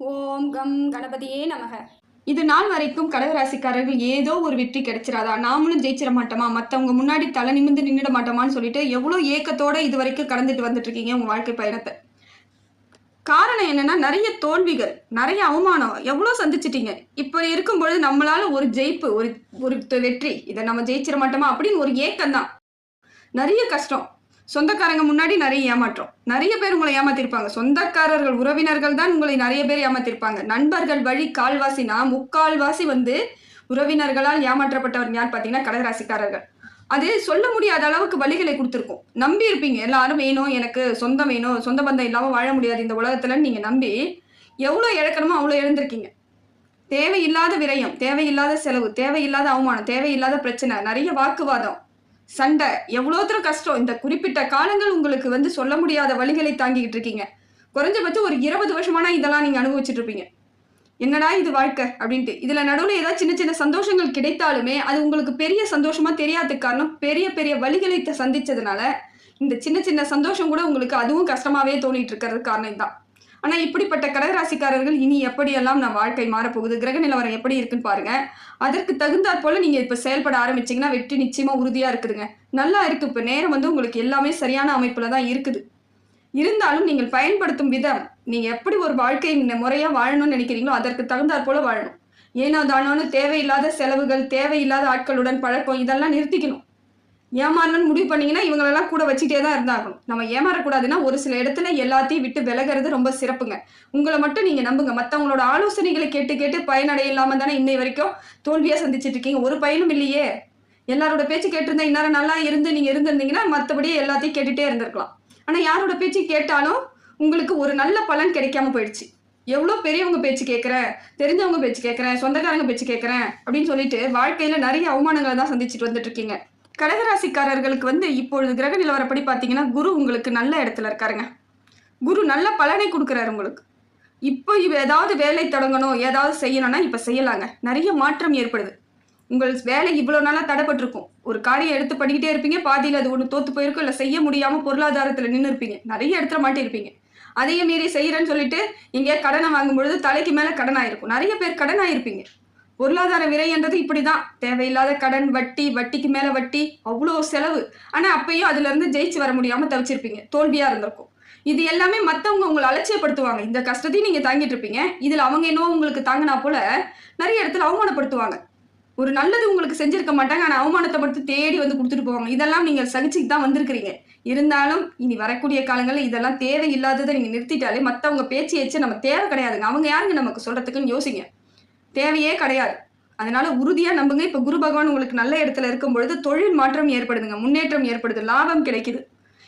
ஓம் come கணபதியே நமக. இது நாள் வரைக்கும் கடகராசிக்காரர்கள் ஏதோ ஒரு வெற்றி கிடைச்சிராதா? நாமளும் ஜெயிச்சிட மாட்டோமா? மற்றவங்க முன்னாடி தலை நிமிர்ந்து நின்றுட மாட்டோமான்னு சொல்லிட்டு எவ்வளோ ஏக்கத்தோட இது வரைக்கும் கடந்துட்டு வந்துட்டு இருக்கீங்க உங்க வாழ்க்கை பயணத்தை. காரணம் என்னன்னா நிறைய தோல்விகள் நிறைய அவமானம் எவ்வளோ சந்திச்சிட்டீங்க? இப்போ இருக்கும் பொழுது நம்மளால ஒரு ஜெயிப்பு ஒரு ஒரு வெற்றி இதை நம்ம ஜெயிச்சிட மாட்டோமா? அப்படின்னு ஒரு ஏக்கம் தான் நிறைய கஷ்டம். சொந்தக்காரங்க முன்னாடி நிறைய ஏமாற்றம். நிறைய பேர் உங்களை ஏமாத்திருப்பாங்க. சொந்தக்காரர்கள் உறவினர்கள் தான் உங்களை நிறைய பேர் ஏமாத்திருப்பாங்க. நண்பர்கள் வழி கால்வாசினா முக்கால்வாசி வந்து உறவினர்களால் ஏமாற்றப்பட்டவர் யார் பார்த்தீங்கன்னா கடகராசிக்காரர்கள். அது சொல்ல முடியாத அளவுக்கு வழிகளை கொடுத்துருக்கும். நம்பி இருப்பீங்க. எல்லாரும் வேணும் எனக்கு சொந்தம் வேணும் சொந்த பந்தம் இல்லாமல் வாழ முடியாது இந்த உலகத்துலன்னு நீங்கள் நம்பி எவ்வளோ இழக்கணுமோ அவ்வளோ இழந்திருக்கீங்க. தேவையில்லாத விரயம் தேவையில்லாத செலவு தேவையில்லாத அவமானம் தேவையில்லாத பிரச்சனை நிறைய வாக்குவாதம். சண்டை. எவ்வளோ தூரம் கஷ்டம். இந்த குறிப்பிட்ட காலங்கள் உங்களுக்கு வந்து சொல்ல முடியாத வழிகளை தாங்கிக்கிட்டு இருக்கீங்க. குறைஞ்சபட்சம் ஒரு இருபது வருஷமான இதெல்லாம் நீங்க அனுபவிச்சுட்டு இருப்பீங்க. என்னடா இது வாழ்க்கை அப்படின்ட்டு. இதுல நடுவில் ஏதாவது சின்ன சின்ன சந்தோஷங்கள் கிடைத்தாலுமே அது உங்களுக்கு பெரிய சந்தோஷமா தெரியாததுக்கு காரணம் பெரிய பெரிய வழிகளை த- சந்திச்சதுனால இந்த சின்ன சின்ன சந்தோஷம் கூட உங்களுக்கு அதுவும் கஷ்டமாவே தோணிட்டு இருக்கிறது காரணம் தான் ஆனா இப்படிப்பட்ட கடகராசிக்காரர்கள் இனி எப்படியெல்லாம் நான் வாழ்க்கை மாறப்போகுது? கிரக நிலவரம் எப்படி இருக்குன்னு பாருங்க. அதற்கு தகுந்தாற் போல நீங்க இப்ப செயல்பட ஆரம்பிச்சீங்கன்னா வெற்றி நிச்சயமா உறுதியா இருக்குதுங்க. நல்லா இருக்கு. இப்ப நேரம் வந்து உங்களுக்கு எல்லாமே சரியான அமைப்பில் தான் இருக்குது. இருந்தாலும் நீங்கள் பயன்படுத்தும் விதம் நீங்க எப்படி ஒரு வாழ்க்கை ந- முறையா வாழணும்னு நினைக்கிறீங்களோ அதற்கு தகுந்தாற் போல வாழணும். ஏனோ தானோன்னு தேவையில்லாத செலவுகள் தேவையில்லாத ஆட்களுடன் பழக்கம் இதெல்லாம் நிறுத்திக்கணும். ஏமாறணும்னு முடிவு பண்ணீங்கன்னா இவங்களெல்லாம் கூட வச்சுட்டே தான் இருந்தாகணும். நம்ம ஏமாறக்கூடாதுன்னா ஒரு சில இடத்துல எல்லாத்தையும் விட்டு விலகிறது ரொம்ப சிறப்புங்க. உங்களை மட்டும் நீங்க நம்புங்க. மற்றவங்களோட ஆலோசனைகளை கேட்டு கேட்டு பயனடைய இல்லாமல் தானே இன்னை வரைக்கும் தோல்வியா சந்திச்சிட்டு இருக்கீங்க. ஒரு பயனும் இல்லையே. எல்லாரோட பேச்சு கேட்டிருந்தா இந்நேரம் நல்லா இருந்து நீங்க இருந்திருந்தீங்கன்னா மற்றபடி எல்லாத்தையும் கேட்டுட்டே இருந்திருக்கலாம். ஆனா யாரோட பேச்சு கேட்டாலும் உங்களுக்கு ஒரு நல்ல பலன் கிடைக்காம போயிடுச்சு. எவ்வளோ பெரியவங்க பேச்சு கேட்குறேன் தெரிஞ்சவங்க பேச்சு கேட்குறேன் சொந்தக்காரங்க பேச்சு கேட்குறேன் அப்படின்னு சொல்லிட்டு வாழ்க்கையில நிறைய அவமானங்களை தான் சந்திச்சுட்டு வந்துட்டு இருக்கீங்க. கடகராசிக்காரர்களுக்கு வந்து இப்பொழுது கிரக நிலவரப்படி பார்த்தீங்கன்னா குரு உங்களுக்கு நல்ல இடத்துல இருக்காருங்க. குரு நல்ல பலனை கொடுக்குறாரு உங்களுக்கு. இப்போ ஏதாவது வேலை தொடங்கணும் ஏதாவது செய்யணும்னா இப்போ செய்யலாங்க. நிறைய மாற்றம் ஏற்படுது. உங்கள் வேலை இவ்வளோ நாளாக தடைப்பட்டிருக்கும். ஒரு காரியம் எடுத்து பண்ணிக்கிட்டே இருப்பீங்க பாதியில் அது ஒன்று தோத்து போயிருக்கும் இல்லை செய்ய முடியாமல் பொருளாதாரத்தில் நின்று இருப்பீங்க. நிறைய இடத்துல மாட்டியிருப்பீங்க. அதையும் மீறி செய்கிறேன்னு சொல்லிட்டு எங்கேயா கடனை வாங்கும் பொழுது தலைக்கு மேலே கடன் ஆயிருக்கும் நிறைய பேர் கடன் ஆயிருப்பீங்க பொருளாதார விரைன்றது இப்படிதான். தேவையில்லாத கடன் வட்டி வட்டிக்கு மேல வட்டி அவ்வளோ செலவு. ஆனா அப்பயும் அதுல இருந்து ஜெயிச்சு வர முடியாம தவிச்சிருப்பீங்க. தோல்வியா இருந்திருக்கும். இது எல்லாமே மத்தவங்க உங்களை அலட்சியப்படுத்துவாங்க. இந்த கஷ்டத்தையும் நீங்க தாங்கிட்டு இருப்பீங்க. இதுல அவங்க என்னவோ உங்களுக்கு தாங்கினா போல நிறைய இடத்துல அவமானப்படுத்துவாங்க. ஒரு நல்லது உங்களுக்கு செஞ்சிருக்க மாட்டாங்க. ஆனா அவமானத்தை மட்டும் தேடி வந்து கொடுத்துட்டு போவாங்க. இதெல்லாம் நீங்க சகிச்சுக்கு தான் வந்திருக்கிறீங்க. இருந்தாலும் இனி வரக்கூடிய காலங்களில் இதெல்லாம் தேவையில்லாததை நீங்க நிறுத்திட்டாலே மத்தவங்க பேச்சு ஏச்சு நம்ம தேவை கிடையாதுங்க. அவங்க யாருங்க நமக்கு சொல்றதுக்குன்னு யோசிங்க. தேவையே கிடையாது. அதனால உறுதியா நம்புங்க. இப்ப குரு பகவான் உங்களுக்கு நல்ல இடத்துல இருக்கும் பொழுது தொழில் மாற்றம் ஏற்படுதுங்க. முன்னேற்றம் ஏற்படுது. லாபம் கிடைக்குது.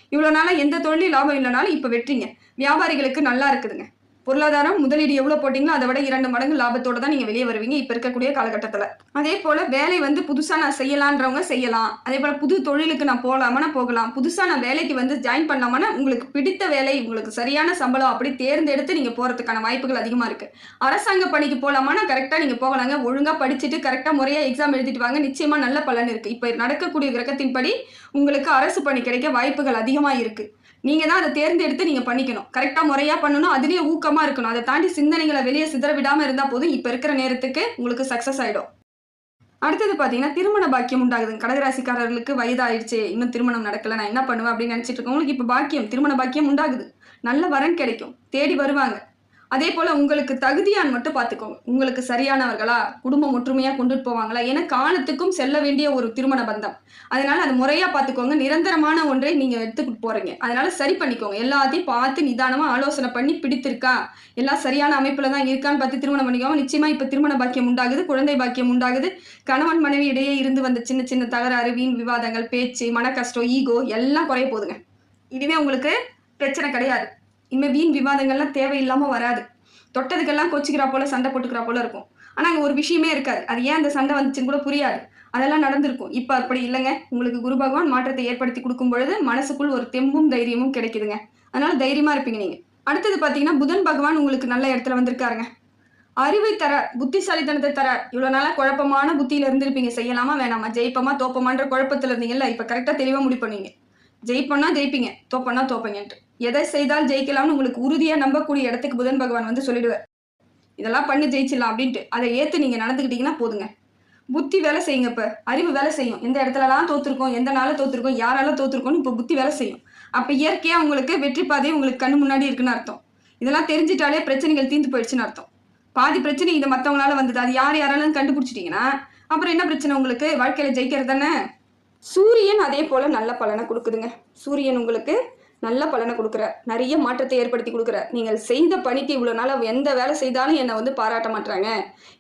இவ்வளவு நாளா எந்த தொழிலும் லாபம் இல்லைனாலும் இப்ப வெற்றிங்க. வியாபாரிகளுக்கு நல்லா இருக்குதுங்க. பொருளாதாரம் முதலீடு எவ்வளவு போட்டீங்களோ அதை விட இரண்டு மடங்கு லாபத்தோட தான் நீங்க வெளியே வருவீங்க இப்ப இருக்கக்கூடிய காலகட்டத்துல. அதே போல வேலை வந்து புதுசா நான் செய்யலான்றவங்க செய்யலாம். அதே போல புது தொழிலுக்கு நான் போகலாமா போகலாம். புதுசா நான் வேலைக்கு வந்து ஜாயின் பண்ணலாமான்னா உங்களுக்கு பிடித்த வேலை உங்களுக்கு சரியான சம்பளம் அப்படி தேர்ந்தெடுத்து நீங்க போறதுக்கான வாய்ப்புகள் அதிகமா இருக்கு. அரசாங்க பணிக்கு போகலாமா கரெக்டா நீங்க போகலாங்க. ஒழுங்கா படிச்சுட்டு கரெக்டா முறையா எக்ஸாம் எழுதிட்டு வாங்க. நிச்சயமா நல்ல பலன் இருக்கு. இப்ப நடக்கக்கூடிய கிரகத்தின்படி உங்களுக்கு அரசு பணி கிடைக்க வாய்ப்புகள் அதிகமா இருக்கு. நீங்க தான் அதை தேர்ந்தெடுத்து நீங்க பண்ணிக்கணும். கரெக்டா முறையா பண்ணணும். அதுலயே ஊக்கமா இருக்கணும். அதை தாண்டி சிந்தனைகளை வெளியே சிதற விடாம இருந்தா போதும். இப்ப இருக்கிற நேரத்துக்கு உங்களுக்கு சக்சஸ் ஆயிடும். அடுத்தது பாத்தீங்கன்னா திருமண பாக்கியம் உண்டாகுது. கடகராசிக்காரர்களுக்கு வயதாயிடுச்சு. இன்னும் திருமணம் நடக்கல. நான் என்ன பண்ணுவேன் அப்படின்னு நினைச்சிட்டு இருக்கவங்களுக்கு இப்ப பாக்கியம் திருமண பாக்கியம் உண்டாகுது. நல்ல வரன் கிடைக்கும். தேடி வருவாங்க. அதே போல உங்களுக்கு தகுதியான் மட்டும் பார்த்துக்கோங்க உங்களுக்கு சரியானவர்களா குடும்பம் ஒற்றுமையா கொண்டுட்டு போவாங்களா ஏன்னா காலத்துக்கும் செல்ல வேண்டிய ஒரு திருமண பந்தம். அதனால அது முறையா பார்த்துக்கோங்க. நிரந்தரமான ஒன்றை நீங்க எடுத்துக்கிட்டு போறீங்க. அதனால சரி பண்ணிக்கோங்க. எல்லாத்தையும் பார்த்து நிதானமா ஆலோசனை பண்ணி பிடித்திருக்கா? எல்லாம் சரியான அமைப்புல தான் இருக்கான்னு பார்த்து திருமணம் பண்ணிக்கோங்க. நிச்சயமா இப்ப திருமண பாக்கியம் உண்டாகுது குழந்தை பாக்கியம் உண்டாகுது. கணவன் மனைவி இடையே இருந்து வந்த சின்ன சின்ன தகராறு வீண் விவாதங்கள் பேச்சு மன கஷ்டம் ஈகோ எல்லாம் குறைய போகுதுங்க. இனிமே உங்களுக்கு பிரச்சனை கிடையாது. இனிமேல் வீண் விவாதங்கள்லாம் தேவையில்லாமல் வராது. தொட்டதுக்கெல்லாம் கொச்சிக்கிறா போல சண்டை போட்டுக்கிறா போல இருக்கும். ஆனால் அங்கே ஒரு விஷயமே இருக்காது. அது ஏன் அந்த சண்டை வந்துச்சுன்னு கூட புரியாது. அதெல்லாம் நடந்திருக்கும். இப்போ அப்படி இல்லைங்க. உங்களுக்கு குரு பகவான் மாற்றத்தை ஏற்படுத்தி கொடுக்கும் பொழுது மனசுக்குள் ஒரு தெம்பும் தைரியமும் கிடைக்குதுங்க. அதனால தைரியமாக இருப்பீங்க நீங்கள் அடுத்தது பார்த்தீங்கன்னா புதன் பகவான் உங்களுக்கு நல்ல இடத்துல வந்திருக்காருங்க. அறிவை தர புத்திசாலித்தனத்தை தர இவ்வளோ நாளாக குழப்பமான புத்தியில் இருந்திருப்பீங்க. செய்யலாமா வேணாமா? ஜெயிப்பமா தோப்பமான்ற குழப்பத்தில் இருந்தீங்கல்ல? இப்போ கரெக்டாக தெளிவாக முடிவு பண்ணுவீங்க ஜெயிப்போம்னா ஜெயிப்பீங்க தோப்பனா தோப்பீங்கன்ட்டு. எதை செய்தால் ஜெயிக்கலாம்னு உங்களுக்கு உறுதியா நம்பக்கூடிய இடத்துக்கு புதன் பகவான் வந்து சொல்லிடுவார். இதெல்லாம் பண்ணி ஜெயிச்சிடலாம் அப்படின்ட்டு. அதை ஏற்று நீங்கள் நடந்துக்கிட்டீங்கன்னா போதுங்க. புத்தி வேலை செய்யுங்க இப்போ. அறிவு வேலை செய்யும். எந்த இடத்துலலாம் தோத்துருக்கோம் எந்த நாளில் தோத்துருக்கோம் யாரால தோத்துருக்கோம்னு இப்போ புத்தி வேலை செய்யும். அப்போ இயற்கையாக உங்களுக்கு வெற்றி பாதையே உங்களுக்கு கண்ணு முன்னாடி இருக்குன்னு அர்த்தம். இதெல்லாம் தெரிஞ்சிட்டாலே பிரச்சனைகள் தீர்ந்து போயிடுச்சுன்னு அர்த்தம். பாதி பிரச்சனை இது மற்றவங்களால வந்தது. அது யார் யாராலும் கண்டுபிடிச்சிட்டிங்கன்னா அப்புறம் என்ன பிரச்சனை உங்களுக்கு? வாழ்க்கையில் ஜெயிக்கிறது தானே? சூரியன் அதே போல் நல்ல பலனை கொடுக்குதுங்க. சூரியன் உங்களுக்கு நல்ல பலனை கொடுக்குறார். நிறைய மாற்றத்தை ஏற்படுத்தி கொடுக்குறார். நீங்கள் செய்த பணிக்கு இவ்வளோ நாள் எந்த வேலை செய்தாலும் என்னை வந்து பாராட்ட மாட்டாங்க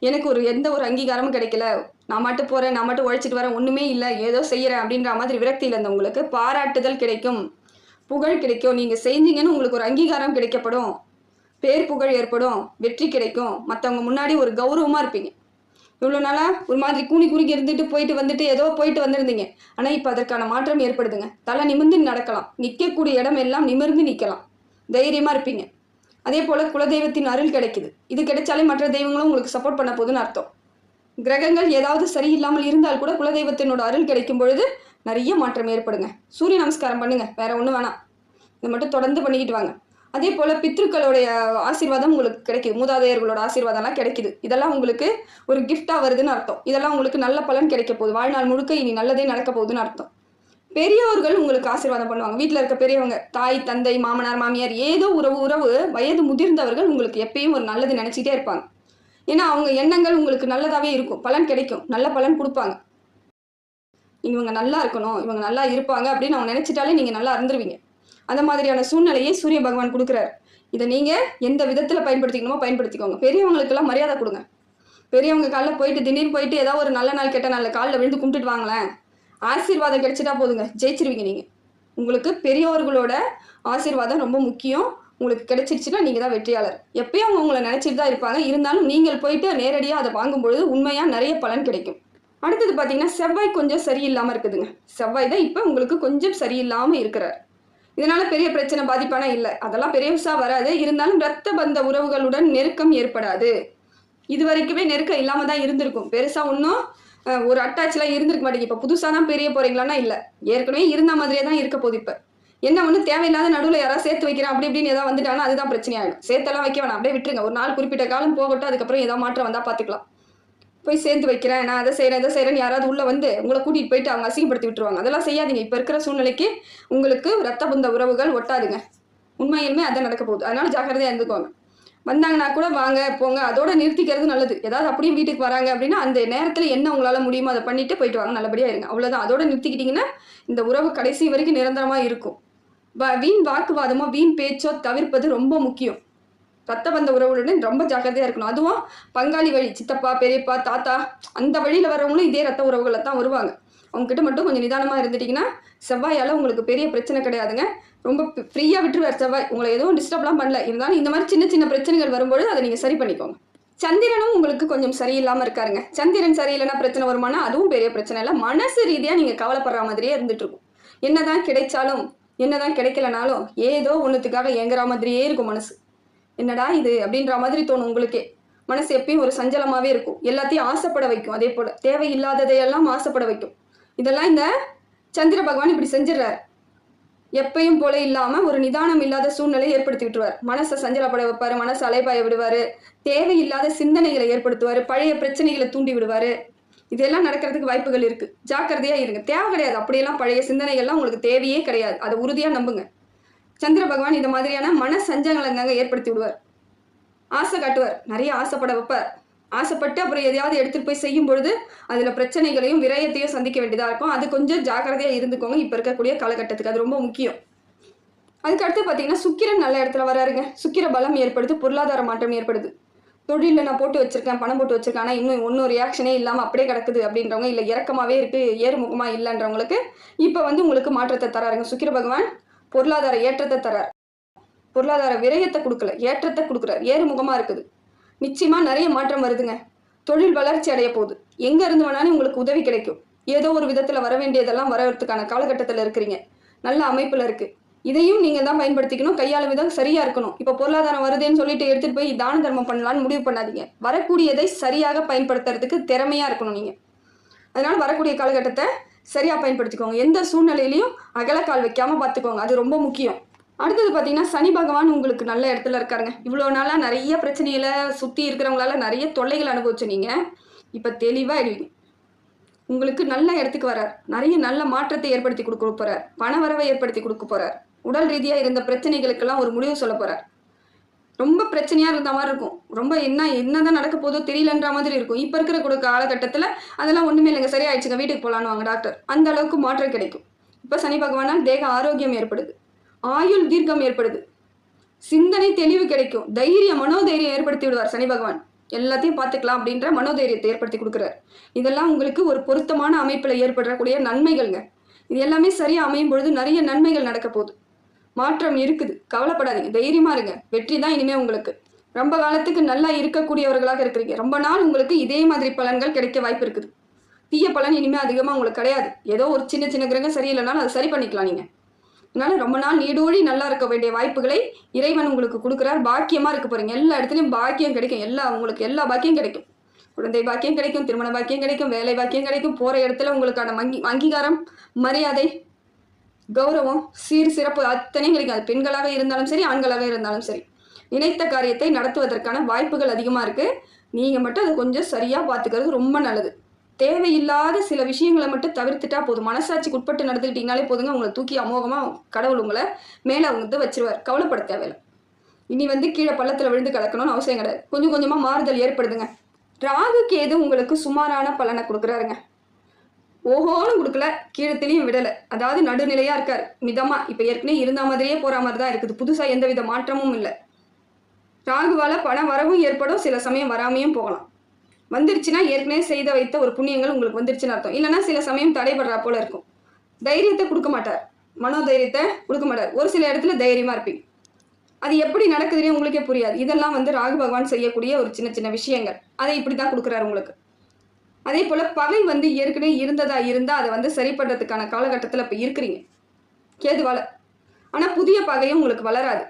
எனக்கு ஒரு எந்த ஒரு அங்கீகாரமும் கிடைக்கல. நான் மட்டும் போகிறேன் நான் மட்டும் உழைச்சிட்டு வரேன் ஒன்றுமே இல்லை. ஏதோ செய்கிறேன் அப்படின்ற மாதிரி விரக்தியில் இருந்தவங்களுக்கு பாராட்டுதல் கிடைக்கும். புகழ் கிடைக்கும். நீங்கள் செஞ்சீங்கன்னு உங்களுக்கு ஒரு அங்கீகாரம் கிடைக்கப்படும். பேர் புகழ் ஏற்படும். வெற்றி கிடைக்கும். மற்றவங்க முன்னாடி ஒரு கௌரவமாக இருப்பீங்க. இவ்வளோ நாளாக ஒரு மாதிரி கூனி குறுக்கி இருந்துட்டு போயிட்டு வந்துட்டு ஏதோ போயிட்டு வந்திருந்தீங்க. ஆனால் இப்போ அதற்கான மாற்றம் ஏற்படுதுங்க. தலை நிமிர்ந்து நடக்கலாம். நிற்கக்கூடிய இடம் எல்லாம் நிமிர்ந்து நிற்கலாம் தைரியமாக இருப்பீங்க. அதே போல் குலதெய்வத்தின் அருள் கிடைக்குது. இது கிடைச்சாலே மற்ற தெய்வங்களும் உங்களுக்கு சப்போர்ட் பண்ண போகுதுன்னு அர்த்தம். கிரகங்கள் ஏதாவது சரியில்லாமல் இருந்தால் கூட குலதெய்வத்தினோட அருள் கிடைக்கும் பொழுது நிறைய மாற்றம் ஏற்படுங்க. சூரிய நமஸ்காரம் பண்ணுங்க. வேற ஒன்றும் வேணாம். இதை மட்டும் தொடர்ந்து பண்ணிக்கிட்டு வாங்க. அதே போல் பித்ருக்களுடைய ஆசீர்வாதம் உங்களுக்கு கிடைக்குது. மூதாதையர்களோட ஆசீர்வாதம்லாம் கிடைக்குது. இதெல்லாம் உங்களுக்கு ஒரு கிஃப்டாக வருதுன்னு அர்த்தம். இதெல்லாம் உங்களுக்கு நல்ல பலன் கிடைக்க போகுது. வாழ்நாள் முழுக்க இனி நல்லதே நடக்க போகுதுன்னு அர்த்தம். பெரியவர்கள் உங்களுக்கு ஆசீர்வாதம் பண்ணுவாங்க. வீட்டில் இருக்க பெரியவங்க தாய் தந்தை மாமனார் மாமியார் ஏதோ உறவு உறவு வயது முதிர்ந்தவர்கள் உங்களுக்கு எப்பயும் ஒரு நல்லது நினச்சிட்டே இருப்பாங்க. ஏன்னா அவங்க எண்ணங்கள் உங்களுக்கு நல்லதாகவே இருக்கும். பலன் கிடைக்கும். நல்ல பலன் கொடுப்பாங்க. இவங்க நல்லா இருக்கணும். இவங்க நல்லா இருப்பாங்க அப்படின்னு அவங்க நினச்சிட்டாலே நீங்கள் நல்லா இருந்துருவீங்க. அந்த மாதிரியான சூழ்நிலையை சூரிய பகவான் கொடுக்குறாரு. இதை நீங்கள் எந்த விதத்தில் பயன்படுத்திக்கணுமோ பயன்படுத்திக்கோங்க. பெரியவங்களுக்கெல்லாம் மரியாதை கொடுங்க. பெரியவங்க காலில் போயிட்டு திடீர்னு போயிட்டு ஏதாவது ஒரு நல்ல நாள் கெட்ட நாளில் காலில் விழுந்து கும்பிட்டுட்டு வாங்களேன். ஆசீர்வாதம் கிடைச்சிட்டா போதுங்க. ஜெயிச்சிருவீங்க நீங்கள் உங்களுக்கு பெரியவர்களோட ஆசீர்வாதம் ரொம்ப முக்கியம். உங்களுக்கு கிடைச்சிருச்சுன்னா நீங்கள் தான் வெற்றியாளர். எப்பயும் அவங்க உங்களை நினச்சிட்டு தான் இருப்பாங்க. இருந்தாலும் நீங்கள் போயிட்டு நேரடியாக அதை வாங்கும்பொழுது உண்மையாக நிறைய பலன் கிடைக்கும். அடுத்தது பார்த்தீங்கன்னா செவ்வாய் கொஞ்சம் சரியில்லாமல் இருக்குதுங்க. செவ்வாய் தான் இப்போ உங்களுக்கு கொஞ்சம் சரியில்லாமல் இருக்கிறார். இதனால பெரிய பிரச்சனை பாதிப்பான இல்லை. அதெல்லாம் பெரியசா வராது. இருந்தாலும் ரத்த பந்த உறவுகளுடன் நெருக்கம் ஏற்படாது. இது வரைக்குமே நெருக்கம் இல்லாமல் தான் இருந்திருக்கும். பெருசாக ஒன்றும் ஒரு அட்டாச்லாம் இருந்திருக்க மாட்டேங்க இப்போ புதுசாக தான் பெரிய போகிறீங்களான்னா இல்லை. ஏற்கனவே இருந்த மாதிரியே தான் இருக்க போகுது இப்போ. என்ன ஒன்று தேவையில்லாத நடுவில் யாராவது சேர்த்து வைக்கிறேன் அப்படி இப்படின்னு ஏதாவது வந்துட்டாங்கன்னா அதுதான் பிரச்சனையாயிடும். சேர்த்தெல்லாம் வைக்க வேணாம். அப்படியே விட்டுருங்க. ஒரு நாள் குறிப்பிட்ட காலம் போகட்டும். அதுக்கப்புறம் ஏதாவது மாற்றம் வந்தால் பார்த்துக்கலாம் போய் சேர்ந்து வைக்கிறேன். நான் அதை செய்கிறேன் இதை செய்கிறேன்னு யாராவது உள்ளே வந்து உங்களை கூட்டிகிட்டு போயிட்டு அவங்க அசிங்கப்படுத்தி விட்டுருவாங்க. அதெல்லாம் செய்யாதீங்க. இப்போ இருக்கிற சூழ்நிலைக்கு உங்களுக்கு ரத்த பந்த உறவுகள் ஒட்டாதுங்க. உண்மையிலுமே அதான் நடக்க போகுது. அதனால ஜாக்கிரதையாக இருந்துக்கோங்க. வந்தாங்கன்னா கூட வாங்க போங்க. அதோட நிறுத்திக்கிறது நல்லது. ஏதாவது அப்படியும் வீட்டுக்கு வராங்க அப்படின்னா அந்த நேரத்தில் என்ன உங்களால் முடியுமோ அதை பண்ணிட்டு போயிட்டு வாங்க. நல்லபடியாக இருங்க. அவ்வளோதான் அதோட நிறுத்திக்கிட்டிங்கன்னா இந்த உறவு கடைசி வரைக்கும் நிரந்தரமாக இருக்கும். வ- வீண் வாக்குவாதமோ வீண் பேச்சோ தவிர்ப்பது ரொம்ப முக்கியம். ரத்த பந்த உறவுகளுடன் ரொம்ப ஜாக்கிரதையாக இருக்கணும். அதுவும் பங்காளி வழி சித்தப்பா பெரியப்பா தாத்தா அந்த வழியில் வரவங்களும் இதே ரத்த உறவுகளில் தான் வருவாங்க. அவங்ககிட்ட மட்டும் கொஞ்சம் நிதானமாக இருந்துட்டிங்கன்னா செவ்வாயால் உங்களுக்கு பெரிய பிரச்சனை கிடையாதுங்க. ரொம்ப ஃப்ரீயாக விட்டுருவார் செவ்வாய். உங்களை எதுவும் டிஸ்டர்ப்லாம் பண்ணல. இருந்தாலும் இந்த மாதிரி சின்ன சின்ன பிரச்சனைகள் வரும்பொழுது அதை நீங்கள் சரி பண்ணிக்கோங்க. சந்திரனும் உங்களுக்கு கொஞ்சம் சரியில்லாமல் இருக்காருங்க. சந்திரன் சரியில்லைன்னா பிரச்சனை வருமானா அதுவும் பெரிய பிரச்சனை இல்லை. மனசு ரீதியாக நீங்கள் கவலைப்படுற மாதிரியே இருந்துட்டு இருக்கும் என்னதான் கிடைச்சாலும் என்னதான் கிடைக்கலனாலும் ஏதோ ஒன்றுத்துக்காக ஏங்குற மாதிரியே இருக்கும் மனசு. என்னடா இது அப்படின்ற மாதிரி தோணும் உங்களுக்கே. மனசு எப்பயும் ஒரு சஞ்சலமாகவே இருக்கும். எல்லாத்தையும் ஆசைப்பட வைக்கும். அதே போல் தேவையில்லாததையெல்லாம் ஆசைப்பட வைக்கும். இதெல்லாம் இந்த சந்திர பகவான் இப்படி செஞ்சிடுறாரு. எப்பயும் போல இல்லாமல் ஒரு நிதானம் இல்லாத சூழ்நிலையை ஏற்படுத்தி விட்டுருவார். மனசை சஞ்சலப்பட வைப்பார் மனசை அலைபாய விடுவார். தேவையில்லாத சிந்தனைகளை ஏற்படுத்துவார். பழைய பிரச்சனைகளை தூண்டி விடுவார். இதெல்லாம் நடக்கிறதுக்கு வாய்ப்புகள் இருக்குது ஜாக்கிரதையாக இருங்க. தேவை கிடையாது. அப்படியெல்லாம் பழைய சிந்தனைகள்லாம் உங்களுக்கு தேவையே கிடையாது. அதை உறுதியாக நம்புங்க. சந்திர பகவான் இந்த மாதிரியான மன சஞ்சலங்களை ஏற்படுத்தி விடுவார். ஆசை காட்டுவார். நிறைய ஆசைப்பட வைப்பார். ஆசைப்பட்டு அப்புறம் எதையாவது எடுத்துகிட்டு போய் செய்யும் பொழுது அதில் பிரச்சனைகளையும் விரயத்தையும் சந்திக்க வேண்டியதாக இருக்கும். அது கொஞ்சம் ஜாக்கிரதையாக இருந்துக்கோங்க. இப்போ இருக்கக்கூடிய காலகட்டத்துக்கு அது ரொம்ப முக்கியம். அதுக்கு அடுத்து பார்த்தீங்கன்னா சுக்கிரன் நல்ல இடத்துல வராருங்க. சுக்கிர பலம் ஏற்படுது பொருளாதார மாற்றம் ஏற்படுது. தொழிலில் நான் போட்டு வச்சிருக்கேன் பணம் போட்டு வச்சிருக்கேன். ஆனால் இன்னும் ஒன்றும் ரியாக்ஷனே இல்லாமல் அப்படியே கிடக்குது அப்படின்றவங்க இல்லை இறக்கமாகவே இருக்குது ஏறுமுகமாக இல்லைன்றவங்களுக்கு இப்போ வந்து உங்களுக்கு மாற்றத்தை தராருங்க. சுக்கிர பகவான் பொருளாதார ஏற்றத்தை தரார் பொருளாதார விரயத்தை கொடுக்கல ஏற்றத்தை கொடுக்குறார் ஏறுமுகமாக இருக்குது. நிச்சயமாக நிறைய மாற்றம் வருதுங்க. தொழில் வளர்ச்சி அடைய போகுது. எங்கே இருந்து வேணாலும் உங்களுக்கு உதவி கிடைக்கும். ஏதோ ஒரு விதத்தில் வர வேண்டியதெல்லாம் வரத்துக்கான காலகட்டத்தில் இருக்கிறீங்க. நல்ல அமைப்பில் இருக்குது இதையும் நீங்கள் தான் பயன்படுத்திக்கணும். கையாளும் விதம் சரியாக இருக்கணும். இப்போ பொருளாதாரம் வருதுன்னு சொல்லிட்டு எடுத்துகிட்டு போய் தான தர்மம் பண்ணலான்னு முடிவு பண்ணாதீங்க. வரக்கூடியதை சரியாக பயன்படுத்துறதுக்கு திறமையாக இருக்கணும் நீங்கள் அதனால் வரக்கூடிய காலகட்டத்தை சரியாக பயன்படுத்திக்கோங்க. எந்த சூழ்நிலையிலையும் அகலக்கால் வைக்காமல் பார்த்துக்கோங்க. அது ரொம்ப முக்கியம். அடுத்தது பார்த்தீங்கன்னா சனி பகவான் உங்களுக்கு நல்ல இடத்துல இருக்காருங்க. இவ்வளோ நாளாக நிறைய பிரச்சனைகளை சுற்றி இருக்கிறவங்களால நிறைய தொல்லைகள் அனுபவிச்சு நீங்கள் இப்போ தெளிவாகிடுவீங்க உங்களுக்கு நல்ல இடத்துக்கு வரார். நிறைய நல்ல மாற்றத்தை ஏற்படுத்தி கொடுக்க போகிறார் பண வரவை ஏற்படுத்தி கொடுக்க போகிறார் உடல் ரீதியாக இருந்த பிரச்சனைகளுக்கெல்லாம் ஒரு முடிவு சொல்ல போகிறார் ரொம்ப பிரச்சனையாக இருந்த மாதிரி இருக்கும். ரொம்ப என்ன என்னதான் நடக்க போதோ தெரியலன்ற மாதிரி இருக்கும். இப்போ இருக்கிற கூட காலகட்டத்தில் அதெல்லாம் ஒன்றுமே இல்லைங்க. சரியாயிடுச்சுங்க. வீட்டுக்கு போகலான்னு வாங்க டாக்டர் அந்த அளவுக்கு மாற்றம் கிடைக்கும். இப்போ சனி பகவானால் தேக ஆரோக்கியம் ஏற்படுது. ஆயுள் தீர்க்கம் ஏற்படுது. சிந்தனை தெளிவு கிடைக்கும். தைரியம் மனோதைரியம் ஏற்படுத்தி விடுவார் சனி பகவான். எல்லாத்தையும் பார்த்துக்கலாம் அப்படின்ற மனோதைரியத்தை ஏற்படுத்தி கொடுக்குறாரு. இதெல்லாம் உங்களுக்கு ஒரு பொருத்தமான அமைப்பில் ஏற்படக்கூடிய நன்மைகள்ங்க. இது எல்லாமே சரியாக அமையும் பொழுது நிறைய நன்மைகள் நடக்க போகுது. மாற்றம் இருக்குது. கவலைப்படாதீங்க. தைரியமா இருங்க. வெற்றி தான் இனிமே உங்களுக்கு. ரொம்ப காலத்துக்கு நல்லா இருக்கக்கூடியவர்களாக இருக்கிறீங்க. ரொம்ப நாள் உங்களுக்கு இதே மாதிரி பலன்கள் கிடைக்க வாய்ப்பு இருக்குது. தீய பலன் இனிமே அதிகமாக உங்களுக்கு கிடையாது. ஏதோ ஒரு சின்ன சின்ன கிரகம் சரியில்லைனாலும் அதை சரி பண்ணிக்கலாம் நீங்கள் அதனால ரொம்ப நாள் நீடோடி நல்லா இருக்க வேண்டிய வாய்ப்புகளை இறைவன் உங்களுக்கு கொடுக்குறார். பாக்கியமாக இருக்க போறீங்க. எல்லா இடத்துலையும் பாக்கியம் கிடைக்கும். எல்லா உங்களுக்கு எல்லா பாக்கியம் கிடைக்கும். குழந்தை பாக்கியம் கிடைக்கும். திருமண பாக்கியம் கிடைக்கும். வேலை பாக்கியம் கிடைக்கும். போகிற இடத்துல உங்களுக்கான வங்கி அங்கீகாரம் மரியாதை கௌரவம் சீர் சிறப்பு அத்தனையும் கிடைக்காது. அது பெண்களாக இருந்தாலும் சரி ஆண்களாக இருந்தாலும் சரி. நினைத்த காரியத்தை நடத்துவதற்கான வாய்ப்புகள் அதிகமாக இருக்குது நீங்கள் மட்டும் அதை கொஞ்சம் சரியாக பார்த்துக்கிறது ரொம்ப நல்லது. தேவையில்லாத சில விஷயங்களை மட்டும் தவிர்த்துட்டா போதும். மனசாட்சிக்கு உட்பட்டு நடந்துக்கிட்டீங்கனாலே போதுங்க. உங்களை தூக்கி அமோகமாக கடவுள் உங்களை மேலே அவங்க வந்து வச்சிருவார். கவலைப்பட தேவையில்லை. இனி வந்து கீழே பள்ளத்தில் விழுந்து கிடக்கணும்னு அவசியம் கிடையாது. கொஞ்சம் கொஞ்சமாக மாறுதல் ஏற்படுதுங்க. ராகு கேது உங்களுக்கு சுமாரான பலனை கொடுக்குறாருங்க. ஓஹோன்னு கொடுக்கல கீழத்திலையும் விடலை. அதாவது நடுநிலையாக இருக்கார். மிதமாக இப்போ ஏற்கனவே இருந்த மாதிரியே போகிற மாதிரி தான் இருக்குது. புதுசாக எந்தவித மாற்றமும் இல்லை. ராகுவால் பண வரவும் ஏற்படும். சில சமயம் வராமையும் போகலாம். வந்துருச்சுன்னா ஏற்கனவே செய்த வைத்த ஒரு புண்ணியங்கள் உங்களுக்கு வந்துருச்சுன்னு அர்த்தம். இல்லைன்னா சில சமயம் தடைபடுறா போல இருக்கும். தைரியத்தை கொடுக்க மாட்டார். மனோதைரியத்தை கொடுக்க மாட்டார். ஒரு சில இடத்துல தைரியமாக இருப்பீங்க. அது எப்படி நடக்குதுன்னே உங்களுக்கே புரியாது. இதெல்லாம் வந்து ராகு பகவான் செய்யக்கூடிய ஒரு சின்ன சின்ன விஷயங்கள். அதை இப்படி தான் கொடுக்குறாரு உங்களுக்கு. அதே போல் பகை வந்து ஏற்கனவே இருந்ததா இருந்தால் அதை வந்து சரி பண்ணுறதுக்கான காலகட்டத்தில் இப்போ இருக்கிறீங்க. கேதுவால ஆனால் புதிய பகையும் உங்களுக்கு வளராது.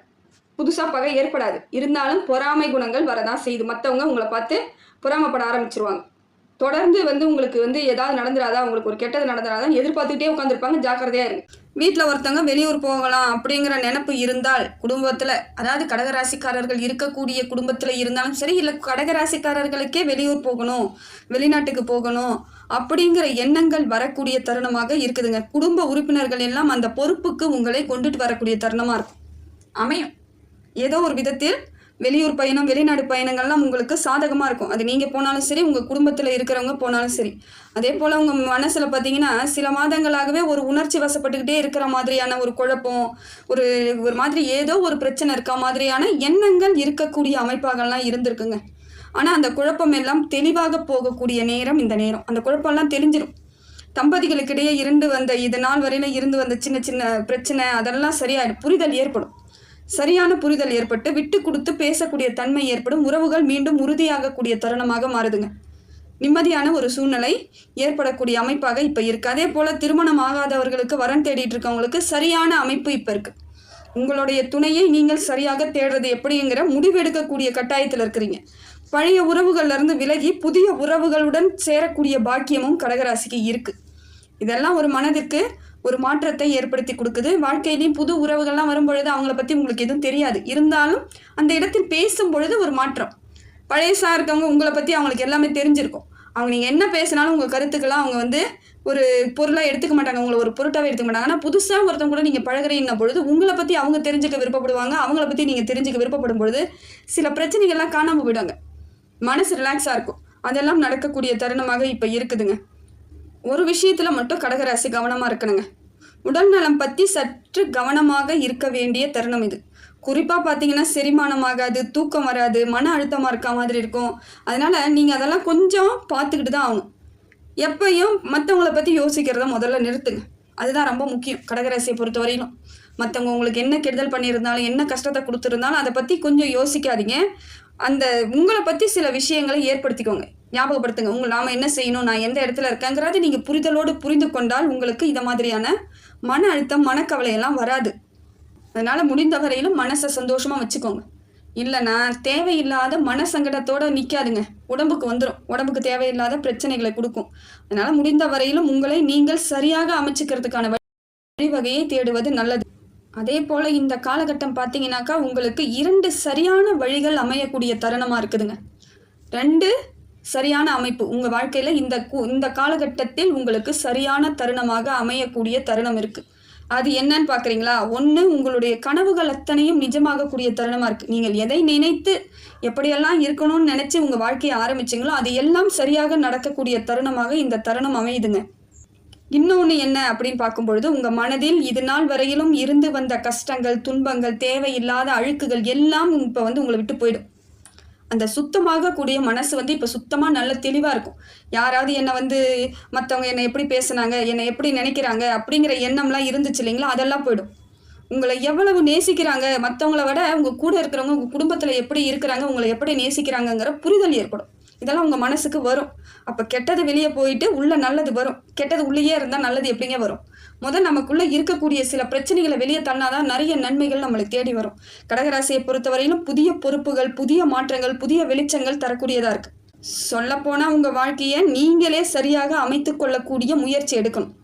புதுசாக பகை ஏற்படாது. இருந்தாலும் பொறாமை குணங்கள் வரதான் செய்யுது. மற்றவங்க உங்களை பார்த்து பொறாமைப்பட ஆரம்பிச்சிருவாங்க. தொடர்ந்து வந்து உங்களுக்கு வந்து ஏதாவது நடந்துடாதா உங்களுக்கு ஒரு கெட்டது நடந்துடாதான் எதிர்பார்த்துக்கிட்டே உட்காந்துருப்பாங்க ஜாக்கிரதையாக இருங்க. வீட்டில் ஒருத்தவங்க வெளியூர் போகலாம் அப்படிங்கிற நினப்பு இருந்தால் குடும்பத்தில் அதாவது கடகராசிக்காரர்கள் இருக்கக்கூடிய குடும்பத்தில் இருந்தாலும் சரி இல்லை கடகராசிக்காரர்களுக்கே வெளியூர் போகணும் வெளிநாட்டுக்கு போகணும் அப்படிங்கிற எண்ணங்கள் வரக்கூடிய தருணமாக இருக்குதுங்க. குடும்ப உறுப்பினர்கள் எல்லாம் அந்த பொறுப்புக்கு உங்களை கொண்டுட்டு வரக்கூடிய தருணமாக இருக்கும். அமையும். ஏதோ ஒரு விதத்தில் வெளியூர் பயணம் வெளிநாடு பயணங்கள்லாம் உங்களுக்கு சாதகமாக இருக்கும். அது நீங்கள் போனாலும் சரி உங்கள் குடும்பத்தில் இருக்கிறவங்க போனாலும் சரி. அதே போல் உங்கள் மனசில் பார்த்தீங்கன்னா சில மாதங்களாகவே ஒரு உணர்ச்சி வசப்பட்டுக்கிட்டே இருக்கிற மாதிரியான ஒரு குழப்பம் ஒரு ஒரு மாதிரி ஏதோ ஒரு பிரச்சனை இருக்க மாதிரியான எண்ணங்கள் இருக்கக்கூடிய அமைப்பாகலாம் இருந்திருக்குங்க. ஆனால் அந்த குழப்பம் எல்லாம் தெளிவாக போகக்கூடிய நேரம் இந்த நேரம். அந்த குழப்பம்லாம் தெரிஞ்சிடும் தம்பதிகளுக்கிடையே இருந்து வந்த இது நாள் வரையில இருந்து வந்த சின்ன சின்ன பிரச்சனை அதெல்லாம் சரியாயிடும். புரிதல் ஏற்படும். சரியான புரிதல் ஏற்பட்டு விட்டு கொடுத்து பேசக்கூடிய தன்மை ஏற்படும். உறவுகள் மீண்டும் உறுதியாகக்கூடிய தருணமாக மாறுதுங்க. நிம்மதியான ஒரு சூழ்நிலை ஏற்படக்கூடிய அமைப்பாக இப்போ இருக்கு. அதே போல் திருமணம் ஆகாதவர்களுக்கு வரன் தேடிட்டு இருக்கவங்களுக்கு சரியான அமைப்பு இப்போ இருக்கு. உங்களுடைய துணையை நீங்கள் சரியாக தேடுறது எப்படிங்கிற முடிவெடுக்கக்கூடிய கட்டாயத்தில் இருக்கிறீங்க. பழைய உறவுகள்லேருந்து விலகி புதிய உறவுகளுடன் சேரக்கூடிய பாக்கியமும் கடகராசிக்கு இருக்கு. இதெல்லாம் ஒரு மனதிற்கு ஒரு மாற்றத்தை ஏற்படுத்தி கொடுக்குது. வாழ்க்கையிலையும் புது உறவுகள்லாம் வரும்பொழுது அவங்கள பற்றி உங்களுக்கு எதுவும் தெரியாது. இருந்தாலும் அந்த இடத்தில் பேசும் பொழுது ஒரு மாற்றம். பழையசாக இருக்கவங்க உங்களை பற்றி அவங்களுக்கு எல்லாமே தெரிஞ்சிருக்கும். அவங்க நீங்கள் என்ன பேசினாலும் உங்கள் கருத்துக்கெல்லாம் அவங்க வந்து ஒரு பொருளாக எடுத்துக்க மாட்டாங்க. உங்களை ஒரு பொருட்டாகவே எடுத்துக்க மாட்டாங்க. ஆனால் புதுசாக ஒருத்தவங்க கூட நீங்கள் பழகுறீங்க பொழுது உங்களை பற்றி அவங்க தெரிஞ்சுக்க விருப்பப்படுவாங்க. அவங்கள பற்றி நீங்கள் தெரிஞ்சுக்க விருப்பப்படும் பொழுது சில பிரச்சனைகள்லாம் காணாமல் போயிடுவாங்க. மனசு ரிலாக்ஸாக இருக்கும். அதெல்லாம் நடக்கக்கூடிய தருணமாக இப்போ இருக்குதுங்க. ஒரு விஷயத்தில் மட்டும் கடகராசி கவனமாக இருக்கணுங்க. உடல் நலம் பற்றி சற்று கவனமாக இருக்க வேண்டிய தருணம் இது. குறிப்பாக பார்த்தீங்கன்னா செரிமானம் ஆகாது தூக்கம் வராது மன அழுத்தமாக இருக்க மாதிரி இருக்கும். அதனால் நீங்கள் அதெல்லாம் கொஞ்சம் பார்த்துக்கிட்டு தான் ஆகணும். எப்பயும் மற்றவங்கள பற்றி யோசிக்கிறத முதல்ல நிறுத்துங்க. அதுதான் ரொம்ப முக்கியம் கடகராசியை பொறுத்த வரையிலும் மற்றவங்க உங்களுக்கு என்ன கெடுதல் பண்ணியிருந்தாலும் என்ன கஷ்டத்தை கொடுத்துருந்தாலும் அதை பற்றி கொஞ்சம் யோசிக்காதீங்க. அந்த உங்களை பற்றி சில விஷயங்களை ஏற்படுத்திக்கோங்க. ஞாபகப்படுத்துங்க. உங்களை நாம் என்ன செய்யணும் நான் எந்த இடத்துல இருக்கேங்கிறது நீங்கள் புரிதலோடு புரிந்து கொண்டால் உங்களுக்கு இந்த மாதிரியான மன அழுத்தம் மனக்கவலையெல்லாம் வராது. அதனால் முடிந்த வரையிலும் மனசை சந்தோஷமாக வச்சுக்கோங்க. இல்லைன்னா தேவையில்லாத மன சங்கடத்தோட நிற்காதுங்க உடம்புக்கு வந்துடும் உடம்புக்கு தேவையில்லாத பிரச்சனைகளை கொடுக்கும். அதனால் முடிந்த வரையிலும் உங்களை நீங்கள் சரியாக அமைச்சுக்கிறதுக்கான வழிவகையை தேடுவது நல்லது. அதே போல் இந்த காலகட்டம் பார்த்தீங்கன்னாக்கா உங்களுக்கு இரண்டு சரியான வழிகள் அமையக்கூடிய தருணமாக இருக்குதுங்க. ரெண்டு சரியான அமைப்பு. உங்கள் வாழ்க்கையில் இந்த இந்த காலகட்டத்தில் உங்களுக்கு சரியான தருணமாக அமையக்கூடிய தருணம் இருக்குது அது என்னன்னு பார்க்குறீங்களா ஒன்று உங்களுடைய கனவுகள் அத்தனையும் நிஜமாகக்கூடிய தருணமாக இருக்குது நீங்கள் எதை நினைத்து எப்படியெல்லாம் இருக்கணும்னு நினச்சி உங்கள் வாழ்க்கையை ஆரம்பிச்சிங்களோ அது எல்லாம் சரியாக நடக்கக்கூடிய தருணமாக இந்த தருணம் அமையுதுங்க. இன்னொன்று என்ன அப்படின்னு பார்க்கும்பொழுது உங்கள் மனதில் இது நாள் வரையிலும் இருந்து வந்த கஷ்டங்கள் துன்பங்கள் தேவையில்லாத அழுக்குகள் எல்லாம் இப்போ வந்து உங்களை விட்டு போயிடும். அந்த சுத்தமாக கூடிய மனசு வந்து இப்போ சுத்தமாக நல்ல தெளிவாக இருக்கும். யாராவது என்னை வந்து மற்றவங்க என்னை எப்படி பேசுனாங்க என்னை எப்படி நினைக்கிறாங்க அப்படிங்கிற எண்ணம்லாம் இருந்துச்சு இல்லைங்களா? அதெல்லாம் போயிடும். உங்களை எவ்வளவு நேசிக்கிறாங்க மற்றவங்கள விட உங்கள் கூட இருக்கிறவங்க உங்கள் குடும்பத்தில் எப்படி இருக்கிறாங்க உங்களை எப்படி நேசிக்கிறாங்கங்கிற புரிதல் ஏற்படும். இதெல்லாம் உங்கள் மனசுக்கு வரும். அப்போ கெட்டது வெளியே போயிட்டு உள்ள நல்லது வரும். கெட்டது உள்ளேயே இருந்தால் நல்லது எப்படிங்க வரும்? முதல் நமக்குள்ளே இருக்கக்கூடிய சில பிரச்சனைகளை வெளியே தள்ளினாதான் நிறைய நன்மைகள் நம்மளை தேடி வரும். கடகராசியை பொறுத்தவரையிலும் புதிய பொறுப்புகள் புதிய மாற்றங்கள் புதிய வெளிச்சங்கள் தரக்கூடியதாக இருக்குது சொல்லப்போனால் உங்கள் வாழ்க்கையை நீங்களே சரியாக அமைத்து கொள்ளக்கூடிய முயற்சி எடுக்கணும்.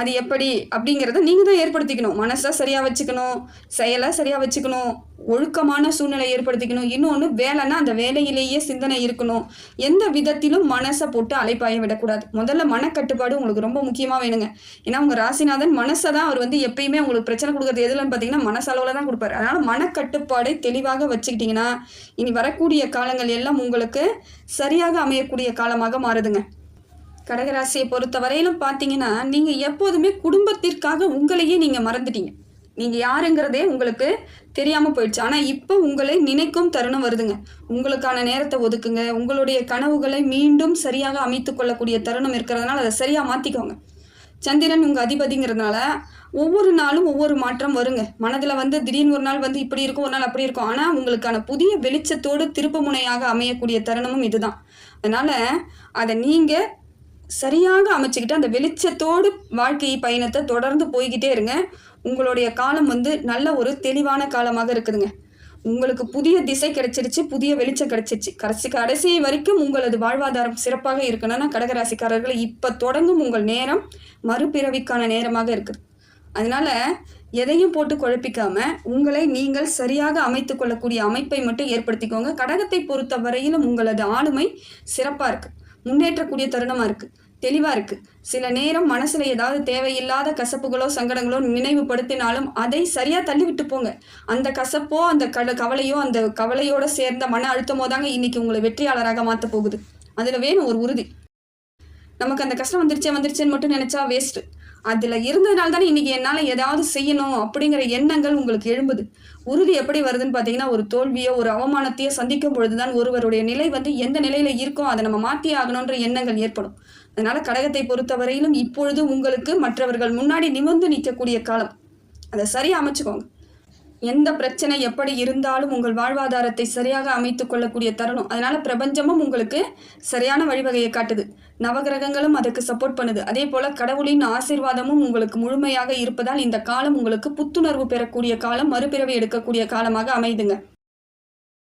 அது எப்படி அப்படிங்கிறத நீங்கள் தான் ஏற்படுத்திக்கணும். மனசை சரியாக வச்சுக்கணும். செயலை சரியாக வச்சுக்கணும். ஒழுக்கமான சூழ்நிலை ஏற்படுத்திக்கணும். இன்னொன்று வேலைன்னா அந்த வேலையிலேயே சிந்தனை இருக்கணும். எந்த விதத்திலும் மனசை போட்டு அலைப்பாய விடக்கூடாது. முதல்ல மனக்கட்டுப்பாடு உங்களுக்கு ரொம்ப முக்கியமாக வேணுங்க. ஏன்னா உங்கள் ராசிநாதன் மனசை தான் அவர் வந்து எப்பயுமே உங்களுக்கு பிரச்சனை கொடுக்குறது எதுலன்னு பார்த்தீங்கன்னா மனசளவில் தான் கொடுப்பாரு. அதனால் மனக்கட்டுப்பாடை தெளிவாக வச்சுக்கிட்டிங்கன்னா இனி வரக்கூடிய காலங்கள் எல்லாம் உங்களுக்கு சரியாக அமையக்கூடிய காலமாக மாறுதுங்க. கடகராசியை பொறுத்தவரையிலும் பார்த்தீங்கன்னா நீங்கள் எப்போதுமே குடும்பத்திற்காக உங்களையே நீங்கள் மறந்துட்டீங்க. நீங்கள் யாருங்கிறதே உங்களுக்கு தெரியாமல் போயிடுச்சு. ஆனால் இப்போ உங்களை நினைக்கும் தருணம் வருதுங்க. உங்களுக்கான நேரத்தை ஒதுக்குங்க. உங்களுடைய கனவுகளை மீண்டும் சரியாக அமைத்து கொள்ளக்கூடிய தருணம் இருக்கிறதுனால அதை சரியாக மாற்றிக்கோங்க சந்திரன் உங்கள் அதிபதிங்கிறதுனால ஒவ்வொரு நாளும் ஒவ்வொரு மாற்றம் வருங்க. மனதில் வந்து திடீர்னு ஒரு நாள் வந்து இப்படி இருக்கும் ஒரு நாள் அப்படி இருக்கும். ஆனால் உங்களுக்கான புதிய வெளிச்சத்தோடு திருப்புமுனையாக அமையக்கூடிய தருணமும் இதுதான். அதனால் அதை நீங்கள் சரியாக அமைச்சுக்கிட்டு அந்த வெளிச்சத்தோடு வாழ்க்கை பயணத்தை தொடர்ந்து போய்கிட்டே இருங்க. உங்களுடைய காலம் வந்து நல்ல ஒரு தெளிவான காலமாக இருக்குதுங்க. உங்களுக்கு புதிய திசை கிடைச்சிருச்சு புதிய வெளிச்சம் கிடைச்சிருச்சு. கடைசி கடைசி வரைக்கும் உங்களது வாழ்வாதாரம் சிறப்பாக இருக்கணும்னா கடகராசிக்காரர்கள் இப்போ தொடங்கும் உங்கள் நேரம் மறுபிறவிக்கான நேரமாக இருக்குது. அதனால எதையும் போட்டு குழப்பிக்காம உங்களை நீங்கள் சரியாக அமைத்து கொள்ளக்கூடிய அமைப்பை மட்டும் ஏற்படுத்திக்கோங்க. கடகத்தை பொறுத்த வரையிலும் உங்களது ஆளுமை சிறப்பாக இருக்குது முன்னேற்றக்கூடிய தருணமாக இருக்குது தெளிவாக இருக்குது சில நேரம் மனசில் ஏதாவது தேவையில்லாத கசப்புகளோ சங்கடங்களோ நினைவுபடுத்தினாலும் அதை சரியாக தள்ளிவிட்டு போங்க. அந்த கசப்போ அந்த கட கவலையோ அந்த கவலையோட சேர்ந்த மன அழுத்தமோ தாங்க இன்றைக்கி உங்களை வெற்றியாளராக மாற்ற போகுது. அதில் வேணும் ஒரு உறுதி. நமக்கு அந்த கஷ்டம் வந்துருச்சே வந்துருச்சேன்னு மட்டும் நினச்சா வேஸ்ட்டு அதுல இருந்ததுனால தானே இன்னைக்கு என்னால ஏதாவது செய்யணும் அப்படிங்கிற எண்ணங்கள் உங்களுக்கு எழும்புது. உறுதி எப்படி வருதுன்னு பார்த்தீங்கன்னா ஒரு தோல்வியோ ஒரு அவமானத்தையோ சந்திக்கும் பொழுதுதான் ஒருவருடைய நிலை வந்து எந்த நிலையில இருக்கோ அதை நம்ம மாற்றி ஆகணுன்ற எண்ணங்கள் ஏற்படும். அதனால கடகத்தை பொறுத்தவரையிலும் இப்பொழுது உங்களுக்கு மற்றவர்கள் முன்னாடி நிமிர்ந்து நிற்கக்கூடிய காலம். அதை சரியா அமைச்சுக்கோங்க. எந்த பிரச்சனை எப்படி இருந்தாலும் உங்கள் வாழ்வாதாரத்தை சரியாக அமைத்து கொள்ளக்கூடிய தருணம். அதனால பிரபஞ்சமும் உங்களுக்கு சரியான வழிவகையை காட்டுது. நவகிரகங்களும் அதுக்கு சப்போர்ட் பண்ணுது. அதே போல கடவுளின் ஆசீர்வாதமும் உங்களுக்கு முழுமையாக இருப்பதால் இந்த காலம் உங்களுக்கு புத்துணர்வு பெறக்கூடிய காலம் மறுபிறவி எடுக்கக்கூடிய காலமாக அமைதுங்க.